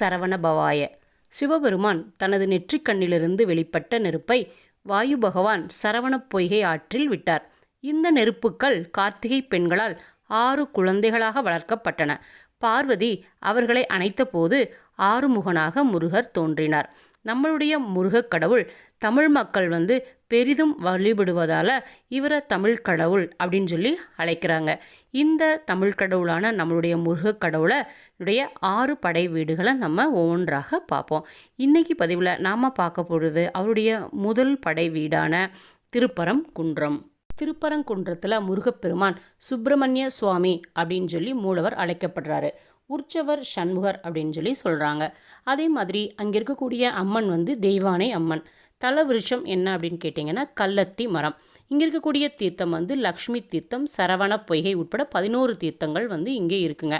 சரவணபவாய. சிவபெருமான் தனது நெற்றிக்கண்ணிலிருந்து வெளிப்பட்ட நெருப்பை வாயு பகவான் சரவணப் பொய்கை ஆற்றில் விட்டார். இந்த நெருப்புக்கள் கார்த்திகை பெண்களால் ஆறு குழந்தைகளாக வளர்க்கப்பட்டன. பார்வதி அவர்களை அணைத்தபோது ஆறுமுகனாக முருகர் தோன்றினார். நம்மளுடைய முருகக் கடவுள் தமிழ் மக்கள் வந்து பெரிதும் வழிபடுவதால் இவரை தமிழ் கடவுள் அப்படின்னு சொல்லி அழைக்கிறாங்க. இந்த தமிழ் கடவுளான நம்மளுடைய முருகக் கடவுளை உடைய ஆறு படை வீடுகளை நம்ம ஒவ்வொன்றாக பார்ப்போம். இன்றைக்கி பதிவில் நாம் பார்க்க போகிறது அவருடைய முதல் படை வீடான திருப்பரம் குன்றம் திருப்பரங்குன்றத்தில் முருகப்பெருமான் சுப்பிரமணிய சுவாமி அப்படின்னு சொல்லி மூலவர் அழைக்கப்படுறாரு. உற்சவர் சண்முகர் அப்படின்னு சொல்லி சொல்கிறாங்க அதே மாதிரி அங்கே இருக்கக்கூடிய அம்மன் வந்து தெய்வானை அம்மன். தல விருஷம் என்ன அப்படின்னு கேட்டிங்கன்னா கல்லத்தி மரம். இங்கே இருக்கக்கூடிய தீர்த்தம் வந்து லக்ஷ்மி தீர்த்தம் சரவண பொய்கை உட்பட பதினோரு தீர்த்தங்கள் வந்து இங்கே இருக்குங்க.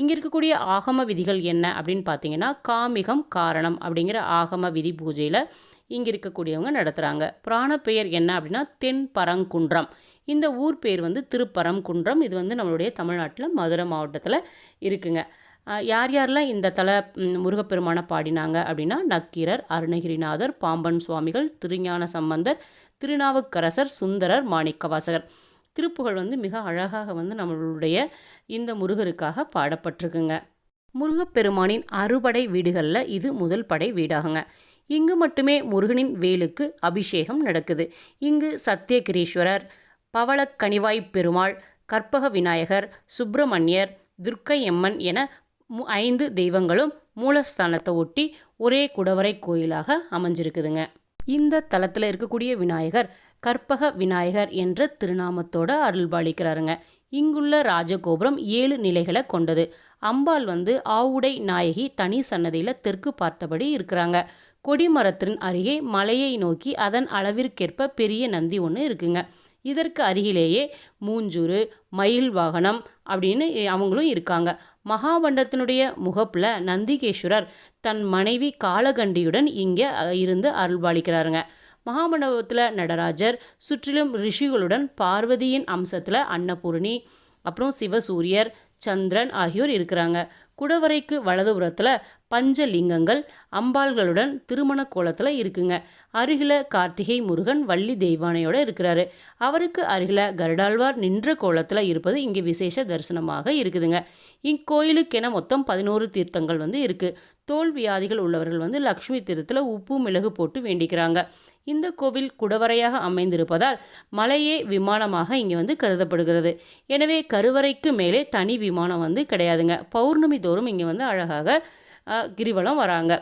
இங்கே இருக்கக்கூடிய ஆகம விதிகள் என்ன அப்படின்னு பார்த்தீங்கன்னா காமிகம் காரணம் அப்படிங்கிற ஆகம விதி பூஜையில் இங்கே இருக்கக்கூடியவங்க நடத்துகிறாங்க பிராண பெயர் என்ன அப்படின்னா தென் பரங்குன்றம் இந்த ஊர் பேர் வந்து திருப்பரங்குன்றம். இது வந்து நம்மளுடைய தமிழ்நாட்டில் மதுரை மாவட்டத்தில் இருக்குங்க. யார் யாரெல்லாம் இந்த தல முருகப்பெருமானை பாடினாங்க அப்படின்னா நக்கீரர் அருணகிரிநாதர் பாம்பன் சுவாமிகள் திருஞான சம்பந்தர் திருநாவுக்கரசர் சுந்தரர் மாணிக்கவாசகர். திருப்புகழ் வந்து மிக அழகாக வந்து நம்மளுடைய இந்த முருகருக்காக பாடப்பட்டிருக்குங்க. முருகப்பெருமானின் அறுபடை வீடுகளில் இது முதல் படை வீடாகுங்க. இங்கு மட்டுமே முருகனின் வேலுக்கு அபிஷேகம் நடக்குது. இங்கு சத்தியகிரீஸ்வரர் பவளக்கனிவாய் பெருமாள் கற்பக விநாயகர் சுப்பிரமணியர் துர்க்கையம்மன் என ஐந்து தெய்வங்களும் மூலஸ்தானத்தை ஒட்டி ஒரே குடவரை கோயிலாக அமைஞ்சிருக்குதுங்க. இந்த தலத்தில் இருக்கக்கூடிய விநாயகர் கற்பக விநாயகர் என்ற திருநாமத்தோட அருள்பாலிக்கிறாருங்க. இங்குள்ள ராஜகோபுரம் ஏழு நிலைகளை கொண்டது. அம்பாள் வந்து ஆவுடை நாயகி தனி சன்னதியில் தெற்கு பார்த்தபடி இருக்கிறாங்க. கொடிமரத்தின் அருகே மலையை நோக்கி அதன் அளவிற்கேற்ப பெரிய நந்தி ஒன்று இருக்குங்க. இதற்கு அருகிலேயே மூஞ்சூறு மயில் வாகனம் அப்படின்னு அவங்களும் இருக்காங்க. மகாபண்டத்தினுடைய முகப்பில் நந்திகேஸ்வரர் தன் மனைவி காலகண்டியுடன் இங்கே இருந்து அருள்பாலிக்கிறாருங்க. மகாமண்டபத்தில் நடராஜர் சுற்றிலும் ரிஷிகளுடன் பார்வதியின் அம்சத்தில் அன்னபூரணி அப்புறம் சிவசூரியர் சந்திரன் ஆகியோர் இருக்கிறாங்க. குடவரைக்கு வலதுபுறத்தில் பஞ்சலிங்கங்கள் அம்பாள்களுடன் திருமண கோலத்தில் இருக்குங்க. அருகில் கார்த்திகை முருகன் வள்ளி தெய்வானையோடு இருக்கிறாரு. அவருக்கு அருகில் கருடாழ்வார் நின்ற கோலத்தில் இருப்பது இங்கே விசேஷ தரிசனமாக இருக்குதுங்க. இக்கோயிலுக்கென மொத்தம் பதினோரு தீர்த்தங்கள் வந்து இருக்குது தோல் வியாதிகள் உள்ளவர்கள் வந்து லக்ஷ்மி தீர்த்தத்தில் உப்பு மிளகு போட்டு வேண்டிக்கிறாங்க. இந்த கோவில் குடவரையாக அமைந்திருப்பதால் மலையே விமானமாக இங்கே வந்து கருதப்படுகிறது. எனவே கருவறைக்கு மேலே தனி விமானம் வந்து கிடையாதுங்க. பௌர்ணமி தோறும் இங்கே வந்து அழகாக கிரிவலம் வராங்க.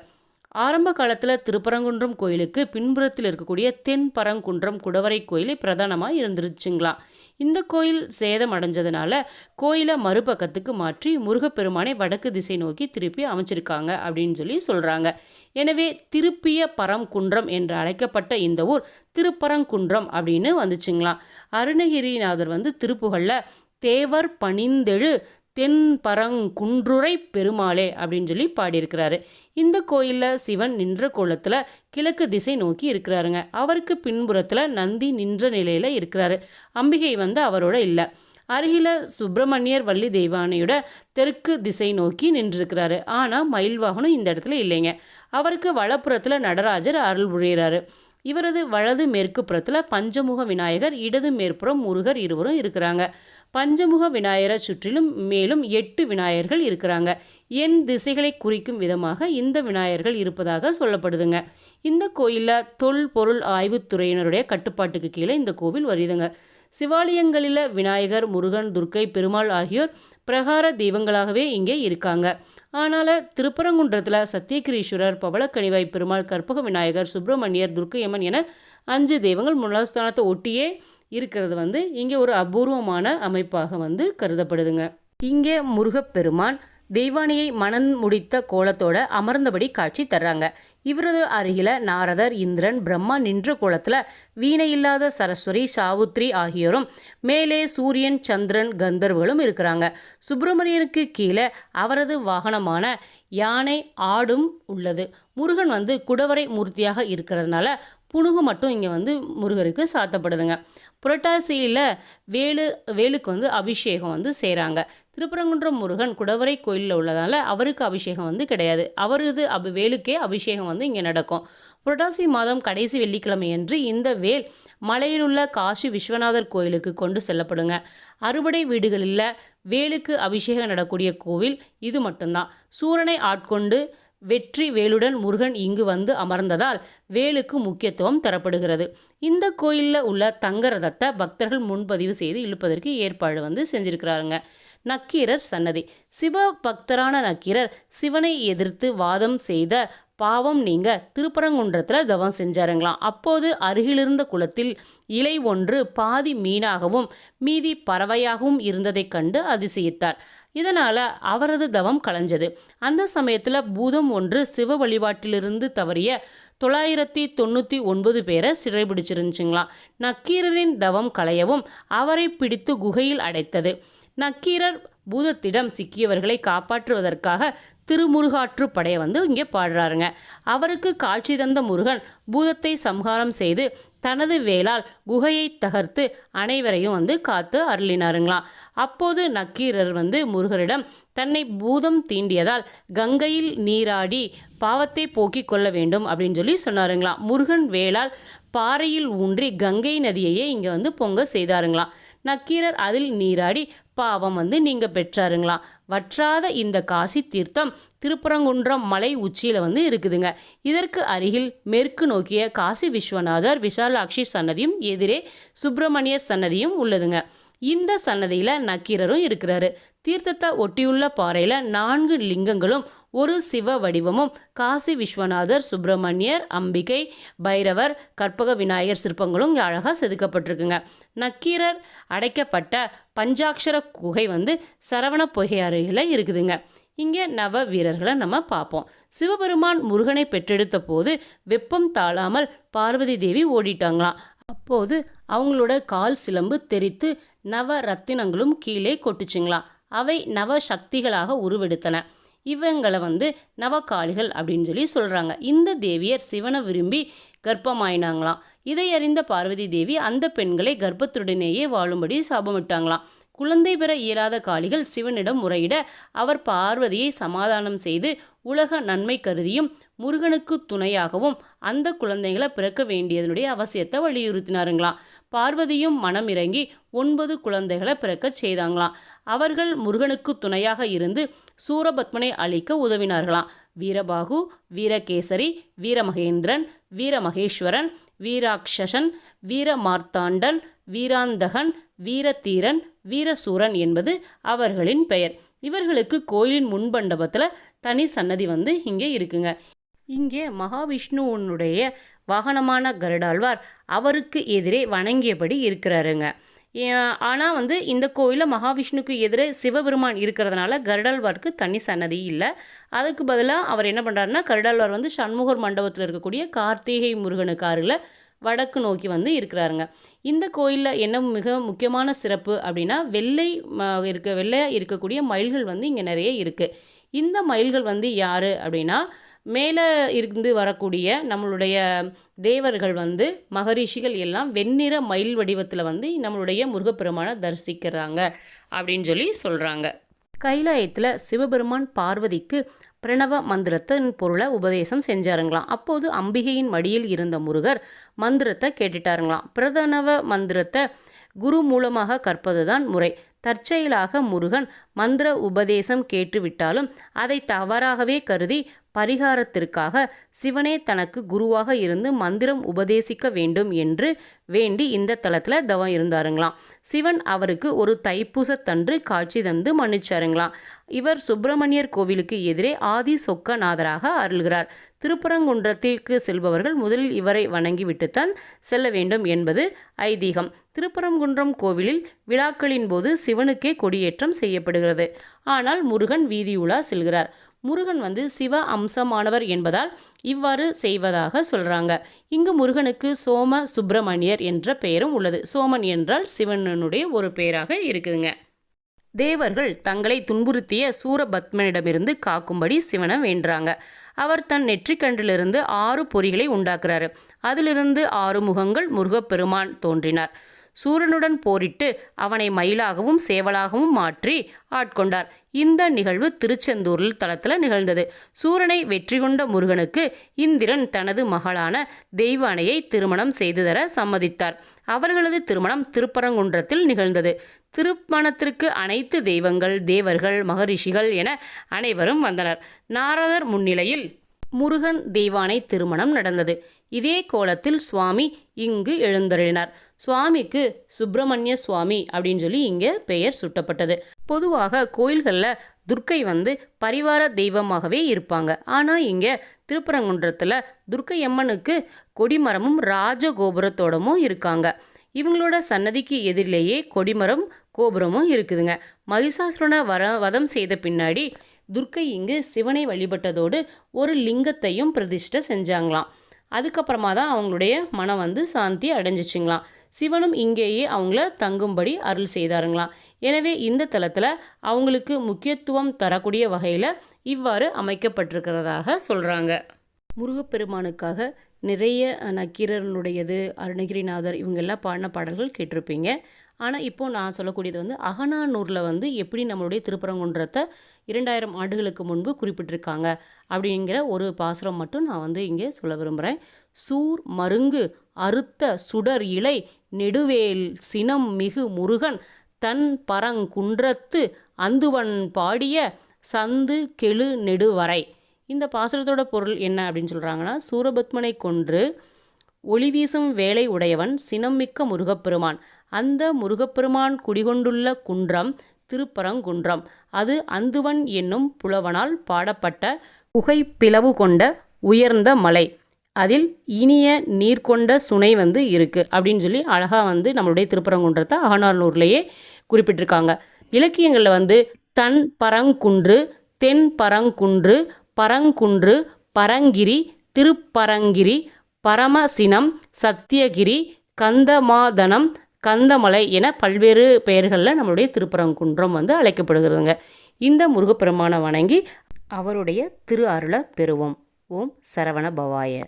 ஆரம்ப காலத்தில் திருப்பரங்குன்றம் கோயிலுக்கு பின்புறத்தில் இருக்கக்கூடிய தென் பரங்குன்றம் குடவரை கோயிலே பிரதானமாக இருந்துருச்சுங்களாம் இந்த கோயில் சேதம் அடைஞ்சதுனால கோயிலை மறுபக்கத்துக்கு மாற்றி முருகப்பெருமானை வடக்கு திசை நோக்கி திருப்பி அமைச்சிருக்காங்க அப்படின்னு சொல்லி சொல்கிறாங்க எனவே திருப்பிய பரங்குன்றம் என்று அழைக்கப்பட்ட இந்த ஊர் திருப்பரங்குன்றம் அப்படின்னு வந்துச்சுங்களாம் அருணகிரிநாதர் வந்து திருப்புகழில் தேவர் பணிந்தெழு தென்பரங்குன்றுரை பெருமாளே அப்படின்னு சொல்லி பாடியிருக்கிறாரு. இந்த கோயிலில் சிவன் நின்ற கோலத்தில் கிழக்கு திசை நோக்கி இருக்கிறாருங்க. அவருக்கு பின்புறத்தில் நந்தி நின்ற நிலையில் இருக்கிறாரு. அம்பிகை வந்து அவரோட இல்லை. அருகில சுப்பிரமணியர் வள்ளி தெய்வானையோட தெற்கு திசை நோக்கி நின்றிருக்கிறாரு. ஆனால் மயில் வாகனம் இந்த இடத்துல இல்லைங்க. அவருக்கு வலப்புறத்தில் நடராஜர் அருள் புரிகிறாரு இவரது வலது மேற்கு புறத்தில் பஞ்சமுக விநாயகர் இடது மேற்புறம் முருகர் இருவரும் இருக்கிறாங்க. பஞ்சமுக விநாயகரை சுற்றிலும் மேலும் எட்டு விநாயகர்கள் இருக்கிறாங்க. என் திசைகளை குறிக்கும் விதமாக இந்த விநாயகர்கள் இருப்பதாக சொல்லப்படுதுங்க. இந்த கோயிலில் தொல் பொருள் ஆய்வுத்துறையினருடைய கட்டுப்பாட்டுக்கு கீழே இந்த கோவில் வருதுங்க. சிவாலயங்களில் விநாயகர் முருகன் துர்க்கை பெருமாள் ஆகியோர் பிரகார தெய்வங்களாகவே இங்கே இருக்காங்க. ஆனால் திருப்பரங்குன்றத்தில் சத்தியகிரீஸ்வரர் பவளக்கணிவாய் பெருமாள் கற்பக விநாயகர் சுப்பிரமணியர் துர்க்கையம்மன் என அஞ்சு தெய்வங்கள் மூலஸ்தானத்தை ஒட்டியே இருக்கிறது வந்து இங்கே ஒரு அபூர்வமான அமைப்பாக வந்து கருதப்படுதுங்க. இங்கே முருகப்பெருமான் தெய்வானியை மணம் முடித்த கோலத்தோட அமர்ந்தபடி காட்சி தர்றாங்க. இவரது அருகில நாரதர் இந்திரன் பிரம்மா நின்ற கோலத்தில் வீணை இல்லாத சரஸ்வதி சாவுத்ரி ஆகியோரும் மேலே சூரியன் சந்திரன் கந்தர்வர்களும் இருக்கிறாங்க. சுப்பிரமணியனுக்கு கீழே அவரது வாகனமான யானை ஆடும் உள்ளது. முருகன் வந்து குடவரை மூர்த்தியாக இருக்கிறதுனால புணுகு மட்டும் இங்கே வந்து முருகருக்கு சாத்தப்படுதுங்க. புரட்டாசியில் வேலு வேலுக்கு வந்து அபிஷேகம் வந்து செய்கிறாங்க திருப்பரங்குன்றம் முருகன் குடவரை கோயிலில் உள்ளதால் அவருக்கு அபிஷேகம் வந்து கிடையாது. அவரது அபி வேலுக்கே அபிஷேகம் வந்து இங்கே நடக்கும். புரட்டாசி மாதம் கடைசி வெள்ளிக்கிழமையன்று இந்த வேல் மலையிலுள்ள காசி விஸ்வநாதர் கோயிலுக்கு கொண்டு செல்லப்படுங்க. அறுபடை வீடுகளில் வேலுக்கு அபிஷேகம் நடக்கூடிய கோவில் இது மட்டும்தான். சூரனை ஆட்கொண்டு வெற்றி வேலுடன் முருகன் இங்கு வந்து அமர்ந்ததால் வேலுக்கு முக்கியத்துவம் தரப்படுகிறது. இந்த கோயிலில் உள்ள தங்க ரதத்தை பக்தர்கள் முன்பதிவு செய்து இழுப்பதற்கு ஏற்பாடு வந்து செஞ்சுருக்கிறாருங்க. நக்கீரர் சன்னதி. சிவ பக்தரான நக்கீரர் சிவனை எதிர்த்து வாதம் செய்த பாவம் நீங்க திருப்பரங்குன்றத்தில் தவம் செஞ்சாருங்களாம். அப்போது அருகிலிருந்த குளத்தில் இலை ஒன்று பாதி மீனாகவும் மீதி பறவையாகவும் இருந்ததைக் கண்டு அதிசயித்தார். இதனால் அவரது தவம் கலைஞ்சது. அந்த சமயத்தில் பூதம் ஒன்று சிவ வழிபாட்டிலிருந்து தவறிய தொள்ளாயிரத்தி தொண்ணூற்றி ஒன்பது பேரை சிறைபிடிச்சிருந்துச்சுங்களாம் நக்கீரரின் தவம் களையவும் அவரை பிடித்து குகையில் அடைத்தது. நக்கீரர் பூதத்திடம் சிக்கியவர்களை காப்பாற்றுவதற்காக திருமுருகாற்று படையை வந்து இங்கே பாடுறாருங்க. அவருக்கு காட்சி தந்த முருகன் பூதத்தை சம்ஹாரம் செய்து தனது வேளால் குகையை தகர்த்து அனைவரையும் வந்து காத்து அருளினாருங்களாம். அப்போது நக்கீரர் வந்து முருகரிடம் தன்னை பூதம் தீண்டியதால் கங்கையில் நீராடி பாவத்தை போக்கிக் கொள்ள வேண்டும் அப்படின்னு சொல்லி சொன்னாருங்களாம். முருகன் வேளால் பாறையில் ஊன்றி கங்கை நதியையே இங்கே வந்து பொங்க செய்தாருங்களாம். நக்கீரர் அதில் நீராடி பாவம் வந்து நீங்கள் பெற்றாருங்களாம் வற்றாத இந்த காசி தீர்த்தம் திருப்பரங்குன்றம் மலை உச்சியில் வந்து இருக்குதுங்க. இதற்கு அருகில் மேற்கு நோக்கிய காசி விஸ்வநாதர் விசாலாட்சி சன்னதியும் எதிரே சுப்பிரமணியர் சன்னதியும் உள்ளதுங்க. இந்த சன்னதியில் நக்கீரரும் இருக்கிறாரு. தீர்த்தத்தை ஒட்டியுள்ள பாறையில் நான்கு லிங்கங்களும் ஒரு சிவ வடிவமும் காசி விஸ்வநாதர் சுப்பிரமணியர் அம்பிகை பைரவர் கற்பக விநாயகர் சிற்பங்களும் இங்கே அழகாக செதுக்கப்பட்டிருக்குங்க. நக்கீரர் அடைக்கப்பட்ட பஞ்சாட்சர குகை வந்து சரவண பொய்கை அருகில் இருக்குதுங்க. இங்கே நவ வீரர்களை நம்ம பார்ப்போம். சிவபெருமான் முருகனை பெற்றெடுத்த போது வெப்பம் தாழாமல் பார்வதி தேவி ஓடிட்டாங்களாம். அப்போது அவங்களோட கால் சிலம்பு தெரித்து நவ ரத்தினங்களும் கீழே கொட்டுச்சுங்களாம். அவை நவ சக்திகளாக உருவெடுத்தன. இவங்களை வந்து நவகாளிகள் அப்படின்னு சொல்லி சொல்கிறாங்க இந்த தேவியர் சிவனை விரும்பி கர்ப்பமாயினாங்களாம். இதை அறிந்த பார்வதி தேவி அந்த பெண்களை கர்ப்பத்துடனேயே வாழும்படி சாபமிட்டாங்களாம். குழந்தை பெற இயலாத காளிகள் சிவனிடம் முறையிட அவர் பார்வதியை சமாதானம் செய்து உலக நன்மை கருதியும் முருகனுக்கு துணையாகவும் அந்த குழந்தைகளை பிறக்க வேண்டியதனுடைய அவசியத்தை வலியுறுத்தினாருங்களாம். பார்வதியும் மனம் இறங்கி ஒன்பது குழந்தைகளை பிறக்கச் செய்தாங்களாம். அவர்கள் முருகனுக்கு துணையாக இருந்து சூரபத்மனை அழிக்க உதவினார்களாம். வீரபாகு வீரகேசரி வீரமகேந்திரன் வீரமகேஸ்வரன் வீராக்ஷசன் வீரமார்த்தாண்டன் வீராந்தகன் வீரதீரன் வீரசூரன் என்பது அவர்களின் பெயர். இவர்களுக்கு கோயிலின் முன்பண்டபத்தில் தனி சன்னதி வந்து இங்கே இருக்குங்க. இங்கே மகாவிஷ்ணுவனுடைய வாகனமான கருடாழ்வார் அவருக்கு எதிரே வணங்கியபடி இருக்கிறாருங்க. ஆனால் வந்து இந்த கோயிலில் மகாவிஷ்ணுக்கு எதிரே சிவபெருமான் இருக்கிறதுனால கருடாழ்வாருக்கு தனி சன்னதி இல்லை. அதுக்கு பதிலாக அவர் என்ன பண்ணுறாருன்னா கருடாழ்வார் வந்து சண்முகர் மண்டபத்தில் இருக்கக்கூடிய கார்த்திகை முருகனுக்கு அருகில் வடக்கு நோக்கி வந்து இருக்கிறாருங்க. இந்த கோயிலில் என்ன மிக முக்கியமான சிறப்பு அப்படின்னா வெள்ளை ம- இருக்க வெள்ளையாக இருக்கக்கூடிய மயில்கள் வந்து இங்கே நிறைய இருக்குது இந்த மயில்கள் வந்து யார் அப்படின்னா மேலே இருந்து வரக்கூடிய நம்மளுடைய தேவர்கள் வந்து மகரிஷிகள் எல்லாம் வெண்ணிற மயில் வடிவத்தில் வந்து நம்மளுடைய முருகப்பெருமானை தரிசிக்கிறாங்க அப்படின்னு சொல்லி சொல்கிறாங்க கைலாயத்தில் சிவபெருமான் பார்வதிக்கு பிரணவ மந்திரத்தின் பொருளை உபதேசம் செஞ்சாருங்களாம். அப்போது அம்பிகையின் மடியில் இருந்த முருகர் மந்திரத்தை கேட்டுட்டாருங்களாம். பிரதனவ மந்திரத்தை குரு மூலமாக கற்பதுதான் முறை. தற்செயலாக முருகன் மந்திர உபதேசம் கேட்டுவிட்டாலும் அதை தவறாகவே கருதி பரிகாரத்திற்காக சிவனே தனக்கு குருவாக இருந்து மந்திரம் உபதேசிக்க வேண்டும் என்று வேண்டி இந்த தலத்தில் தவம் இருந்தாருங்களாம். சிவன் அவருக்கு ஒரு தைப்பூசத்தன்று காட்சி தந்து மன்னிச்சாருங்களாம். இவர் சுப்பிரமணியர் கோவிலுக்கு எதிரே ஆதி சொக்கநாதராக அருள்கிறார். திருப்பரங்குன்றத்திற்கு செல்பவர்கள் முதலில் இவரை வணங்கிவிட்டுத்தான் செல்ல வேண்டும் என்பது ஐதீகம். திருப்பரங்குன்றம் கோவிலில் விழாக்களின் போது சிவனுக்கே கொடியேற்றம் செய்யப்படுகிறது. ஆனால் முருகன் வீதியுலா செல்கிறார். முருகன் வந்து சிவ அம்சமானவர் என்பதால் இவ்வாறு செய்வதாக சொல்கிறாங்க இங்கு முருகனுக்கு சோம சுப்பிரமணியர் என்ற பெயரும் உள்ளது. சோமன் என்றால் சிவனனுடைய ஒரு பெயராக இருக்குதுங்க. தேவர்கள் தங்களை துன்புறுத்திய சூரபத்மனிடமிருந்து காக்கும்படி சிவனை வேண்டுறாங்க. அவர் தன் நெற்றிக்கன்றிலிருந்து ஆறு பொறிகளை உண்டாக்குறாரு. அதிலிருந்து ஆறு முகங்கள் முருகப்பெருமான் தோன்றினார். சூரனுடன் போரிட்டு அவனை மயிலாகவும் சேவலாகவும் மாற்றி ஆட்கொண்டார். இந்த நிகழ்வு திருச்செந்தூரில் தளத்தில் நிகழ்ந்தது. சூரனை வெற்றி கொண்ட முருகனுக்கு இந்திரன் தனது மகளான தெய்வானையை திருமணம் செய்து தர சம்மதித்தார். அவர்களது திருமணம் திருப்பரங்குன்றத்தில் நிகழ்ந்தது. திருமணத்திற்கு அனைத்து தெய்வங்கள் தேவர்கள் மகரிஷிகள் என அனைவரும் வந்தனர். நாரதர் முன்னிலையில் முருகன் தெய்வானை திருமணம் நடந்தது. இதே கோலத்தில் சுவாமி இங்கு எழுந்தருளினார். சுவாமிக்கு சுப்பிரமணிய சுவாமி அப்படின்னு சொல்லி இங்கே பெயர் சுட்டப்பட்டது. பொதுவாக கோயில்களில் துர்க்கை வந்து பரிவார தெய்வமாகவே இருப்பாங்க. ஆனால் இங்கே திருப்பரங்குன்றத்தில் துர்க்கை அம்மனுக்கு கொடிமரமும் ராஜகோபுரத்தோடமும் இருக்காங்க. இவங்களோட சன்னதிக்கு எதிரிலேயே கொடிமரம் கோபுரமும் இருக்குதுங்க. மகிஷாசுரனை வர வதம் செய்த பின்னாடி துர்க்கை இங்கு சிவனை வழிபட்டதோடு ஒரு லிங்கத்தையும் பிரதிஷ்டை செஞ்சாங்களாம். அதுக்கப்புறமா தான் அவங்களுடைய மனம் வந்து சாந்தி அடைஞ்சிச்சுங்களாம். சிவனும் இங்கேயே அவங்கள தங்கும்படி அருள் செய்தாருங்களாம். எனவே இந்த தலத்தில் அவங்களுக்கு முக்கியத்துவம் தரக்கூடிய வகையில் இவ்வாறு அமைக்கப்பட்டிருக்கிறதாக சொல்கிறாங்க முருகப்பெருமானுக்காக நிறைய நக்கீரனுடையது அருணகிரிநாதர் இவங்கெல்லாம் பாடின பாடல்கள் கேட்டிருப்பீங்க. ஆனால் இப்போது நான் சொல்லக்கூடியது வந்து அகனானூரில் வந்து எப்படி நம்மளுடைய திருப்பரங்குன்றத்தை இரண்டாயிரம் ஆண்டுகளுக்கு முன்பு குறிப்பிட்டிருக்காங்க அப்படிங்கிற ஒரு பாசுரம் மட்டும் நான் வந்து இங்கே சொல்ல விரும்புகிறேன் சூர் மருங்கு அறுத்த சுடர் இலை நெடுவேல் சினம் மிகு முருகன் தன் பரங்குன்றத்து அந்துவன் பாடிய சந்து கெழு நெடுவரை இந்த பாசுரத்தோட பொருள் என்ன அப்படின்னு சொல்கிறாங்கன்னா சூரபத்மனை கொன்று ஒளி வீசும் வேலை உடையவன் சினம் மிக்க முருகப்பெருமான் அந்த முருகப்பெருமான் குடிகொண்டுள்ள குன்றம் திருப்பரங்குன்றம். அது அந்துவன் என்னும் புலவனால் பாடப்பட்ட புகை பிளவு கொண்ட உயர்ந்த மலை. அதில் இனிய நீர் கொண்ட சுனை வந்து இருக்குது அப்படின்னு சொல்லி அழகாக வந்து நம்மளுடைய திருப்பரங்குன்றத்தை அகநானூர்லேயே குறிப்பிட்டிருக்காங்க. இலக்கியங்களில் வந்து தன் பரங்குன்று தென் பரங்குன்று பரங்குன்று பரங்கிரி திருப்பரங்கிரி பரமசினம் சத்தியகிரி கந்தமாதனம் கந்தமலை என பல்வேறு பெயர்களில் நம்மளுடைய திருப்பரங்குன்றம் வந்து அழைக்கப்படுகிறதுங்க. இந்த முருகப்பெருமானை வணங்கி அவருடைய திரு அருளை பெறுவோம். ஓம் சரவண பவாய.